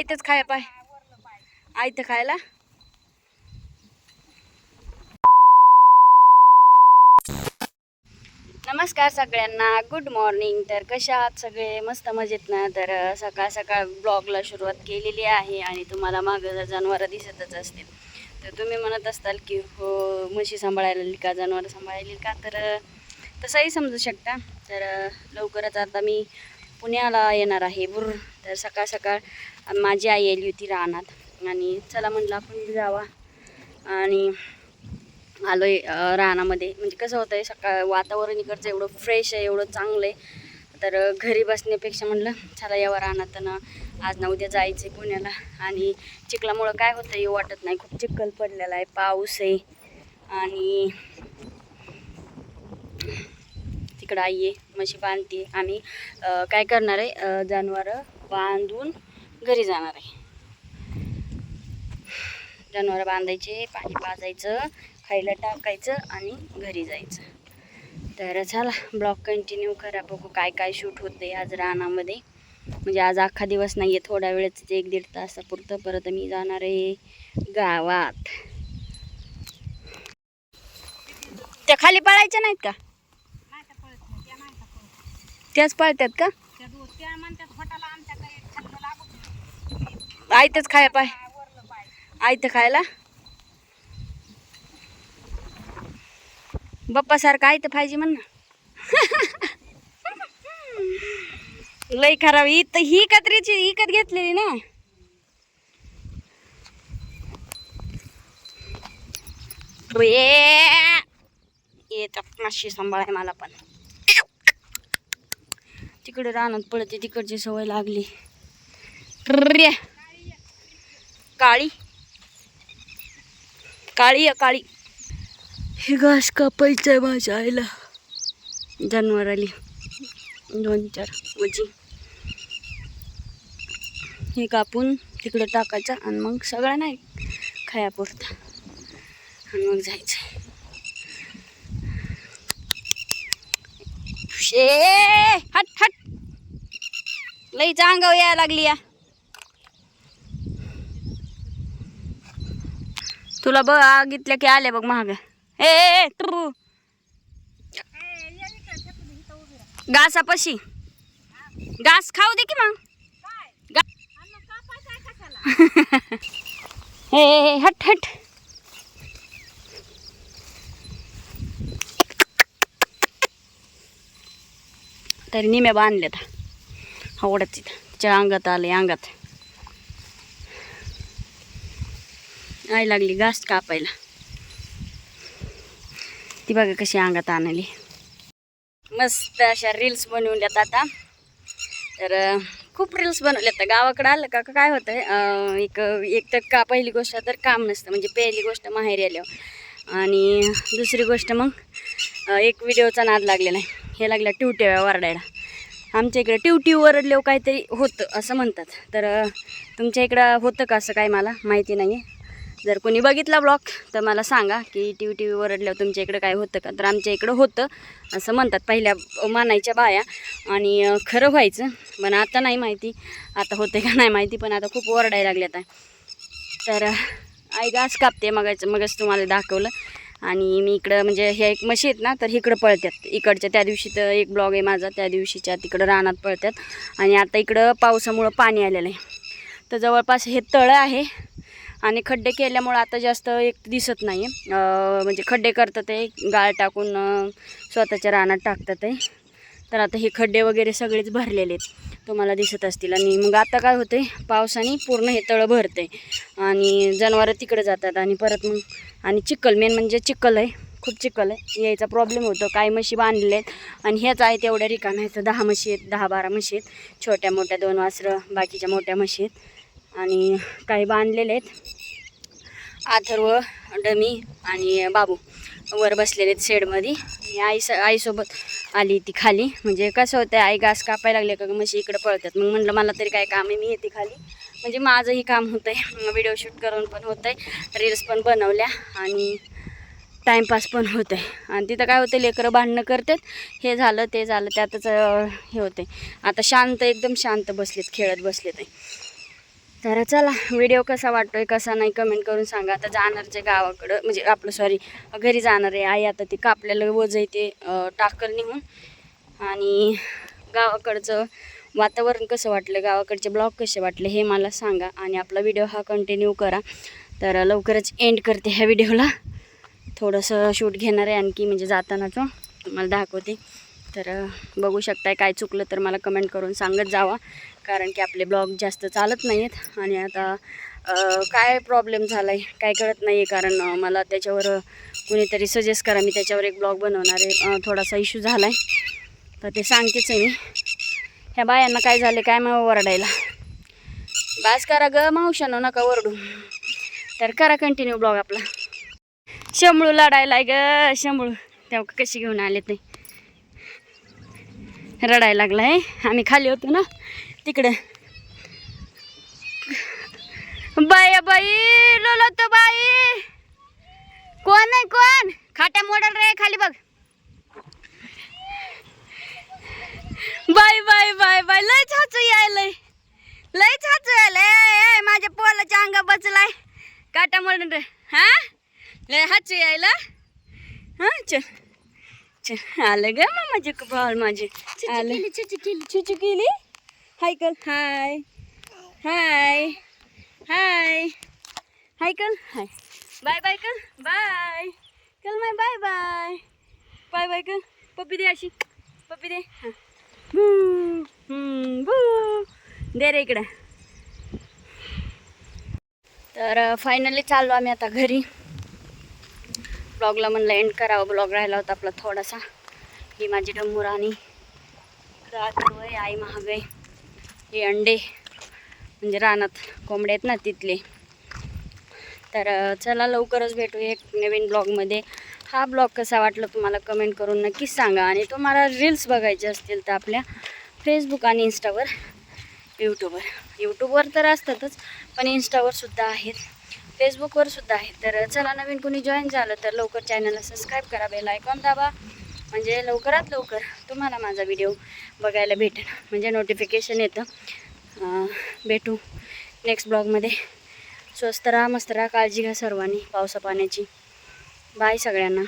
आयतच खाय पाय. आयत खायला. नमस्कार सगळ्यांना. गुड मॉर्निंग तर कशा आहात सगळे? मस्त मजेत ना? तर सकाळ सकाळ ब्लॉगला सुरुवात केलेली आहे आणि तुम्हाला मागं जनावरं दिसतच असतील तर तुम्ही म्हणत असताल की हो म्हशी सांभाळायला का? जनावरं सांभाळायली का? तर तसंही समजू शकता. तर लवकरच आता मी पुण्याला येणार आहे. बुर. तर सकाळ सकाळ माझी आई आली होती रानात. आणि चला म्हटलं आपण जावा. आणि आलो आहे रानामध्ये. म्हणजे कसं होतं आहे सकाळ वातावरण इकडचं एवढं फ्रेश आहे एवढं चांगलं आहे. तर घरी बसण्यापेक्षा म्हटलं चला यावं रानात. ना आज ना उद्या जायचं आहे पुण्याला. आणि चिखलामुळं काय होतं हे वाटत नाही. खूप चिखल पडलेला आहे पाऊस आहे. आणि तिकडं आई आहे म्हशी बांधते आम्ही काय करणार आहे जनावरं बांधून घरी जाणार आहे. जनावरं बांधायचे पाणी पाजायचं खायला टाकायचं आणि घरी जायचं. तर चला ब्लॉग कंटिन्यू करा बघू काय काय शूट होते आज रानामध्ये. म्हणजे आज अख्खा दिवस नाही आहे थोड्या वेळेच एक दीड तासापुरतं परत मी जाणार आहे गावात. त्या खाली पळायच्या नाहीत का? त्याच पळतात का? आयतच खाय पाय. आयत खायला. बाप्पा सारखं आयत पाहिजे म्हण ना. लई खराब. इथं ही कत्रीची इकत घेतलेली ना. ये येतात माशी सांभाळाय मला पण. तिकडे रानात पळते तिकडची सवय लागली. रे. काळी. काळी आहे काळी. हे घास कापायचं आहे माझ्या आईला. जनावर आली. दोन चार वजी हे कापून तिकडं टाकायचं आणि मग सगळं नाही खायापुरता. आणि मग जायचं शे हट हट. लई अंगावर यायला लागली या. तुला बघितलं की आले बघ महाग ए, ए ए, ट्रू. घासापाशी घास खाऊ दे की मग. हे हट हट. तरी निम्या बांधल्यात. आवडत तिथं. तिच्या अंगात आले अंगात. आई लागली घास कापायला. ती बघा कशी अंगात आणली. मस्त अशा रील्स बनवल्यात आता. तर खूप रील्स बनवल्यात. तर गावाकडं आलं का काय होतं एक एक तर का पहिली गोष्ट तर काम नसतं. म्हणजे पहिली गोष्ट माहेरी आल्यावर. आणि दुसरी गोष्ट मग एक व्हिडिओचा नाद लागलेला आहे. हे लागला ट्युट्या वरडायला आमच्या इकडे ट्युटी वरडल्यावर काहीतरी होतं असं म्हणतात. तर तुमच्या इकडं होतं का असं काय मला माहिती नाही आहे जर कोणी बघितला ब्लॉग तर मला सांगा की टी व्ही टी व्ही वरडल्यावर तुमच्या इकडं काय होतं का? तर आमच्या इकडं होतं असं म्हणतात पहिल्या मानायच्या बाया. आणि खरं व्हायचं पण आता नाही माहिती आता होते का नाही माहिती पण आता खूप ओरडायला लागले आता तर आई गास कापते मगाचं मगच तुम्हाला दाखवलं. आणि मी इकडं म्हणजे हे एक म्हशी आहेत ना तर इकडं पळतात इकडच्या त्या दिवशी तर एक ब्लॉग आहे माझा त्या दिवशीच्या तिकडं रानात पळतात आणि आता इकडं पावसामुळं पाणी आलेलं आहे. तर जवळपास हे तळं आहे. आणि खड्डे केल्यामुळं आता जास्त एक दिसत नाही. म्हणजे खड्डे करतात ते गाळ टाकून स्वतःच्या रानात टाकतात ते. तर आता हे खड्डे वगैरे सगळेच भरलेले आहेत. तुम्हाला दिसत असतील. आणि मग आता काय होते पावसाने पूर्ण हे तळं भरते आणि जनावरं तिकडे जातात आणि परत मग आणि चिखल मेन म्हणजे चिखल आहे. खूप चिखल आहे. यायचा प्रॉब्लेम होतो. काही म्हशी बांधलेले आहेत. आणि हेच आहेत एवढ्या रिकाम्या. आहेत दहा म्हशी आहेत. दहा बारा म्हशी आहेत. छोट्या मोठ्या दोन वासरं बाकीच्या मोठ्या म्हशी आहेत. आणि काही बांधलेले आहेत. आथर्व डमी आणि बाबू वर बसलेले आहेत शेडमध्ये. आणि आई स आईसोबत आली ती खाली. म्हणजे कसं होतं आई घास कापायला लागले का म्हशी इकडे पळतात. मग म्हटलं मला तरी काय काम आहे मी येते खाली. म्हणजे माझंही काम होतं आहे व्हिडिओ शूट करून पण होतं आहे रील्स पण बनवल्या आणि टाईमपास पण होतं आहे आणि तिथं काय होतं लेकरं भांडणं करतात. हे झालं ते झालं त्यातच हे होते आता शांत एकदम शांत बसलेत खेळत बसलेत. आहे तर चला व्हिडिओ कसा वाटतोय कसा नाही कमेंट करून सांगा. आता जाणार जे गावाकडं म्हणजे आपलं सॉरी घरी जाणार आहे आई आता ते कापलेलं वज आहे ते टाकर टाकल निघून आणि गावाकडचं वातावरण कसं वाटलं गावाकडचे ब्लॉग कसे वाटले हे मला सांगा. आणि आपला व्हिडिओ हा कंटिन्यू करा. तर लवकरच एंड करते ह्या व्हिडिओला थोडंसं शूट घेणार आहे आणखी म्हणजे जातानाचं तुम्हाला दाखवते. तर बघू शकताय काय चुकलं तर मला कमेंट करून सांगत जावा. कारण की आपले ब्लॉग जास्त चालत नाही आहेत आणि आता काय प्रॉब्लेम झाला आहे काय कळत नाही आहे कारण मला त्याच्यावर कुणीतरी सजेस्ट करा. मी त्याच्यावर एक ब्लॉग बनवणार आहे. थोडासा इश्यू झाला आहे तर ते सांगतेच आहे मी. ह्या बायांना काय झालं काय मग ओरडायला बास करा ग मावशानं नका ओरडू तर करा कंटिन्यू ब्लॉग आपला. शंभळू लढायला ग शंभळू. तेव्हा कशी घेऊन आले ते? रडायला लागला आहे आम्ही खाली होतो ना तिकडे. बाय बाई लोलतो बाई. कोण आहे कोण? खाट्या मोडल रे खाली बघ. बाय बाय बाय बाय लयच हसू यायलंय. लय छाचू यायलंय. माझ्या पोलाच्या अंगा बचलाय काटा मोडल रे. हा? लय हाचू यायला. हा चल. आलं ग मामाचे बाळ माझे. आलं. चुचू केली. हाय कल. हाय. हाय. हाय. हाय कल. हाय. बाय बाय कल. बाय. कल my bye bye. Bye bye कल. पप्पी दे अशी. पप्पी दे. हां. दे रे इकडं. तर फायनली चाललो आम्ही आता घरी. ब्लॉगला म्हणलं एंड करावं. ब्लॉग राहिला होता आपला थोडासा. ही माझी डंबूर आणि आहे आई महाग हे अंडे. म्हणजे रानात कोंबडे आहेत ना तिथले. तर चला लवकरच भेटू एक नवीन ब्लॉगमध्ये हा ब्लॉग कसा वाटला तुम्हाला कमेंट करून नक्कीच सांगा. आणि तुम्हाला रील्स बघायचे असतील तर आपल्या फेसबुक आणि इंस्टावर यूट्यूबवर यूट्यूबवर तर असतातच पण इंस्टावरसुद्धा आहेत. फेसबुकवर सुद्धा आहे. तर चला नवीन कोणी जॉईन झालं तर लवकर चॅनलला सबस्क्राईब करा बेल आयकॉन दाबा. म्हणजे लवकरात लवकर तुम्हाला माझा व्हिडिओ बघायला भेटेल. म्हणजे नोटिफिकेशन येतं. भेटू नेक्स्ट ब्लॉगमध्ये स्वस्त राहा मस्त राहा काळजी घ्या सर्वांनी पावसा पाण्याची बाय सगळ्यांना.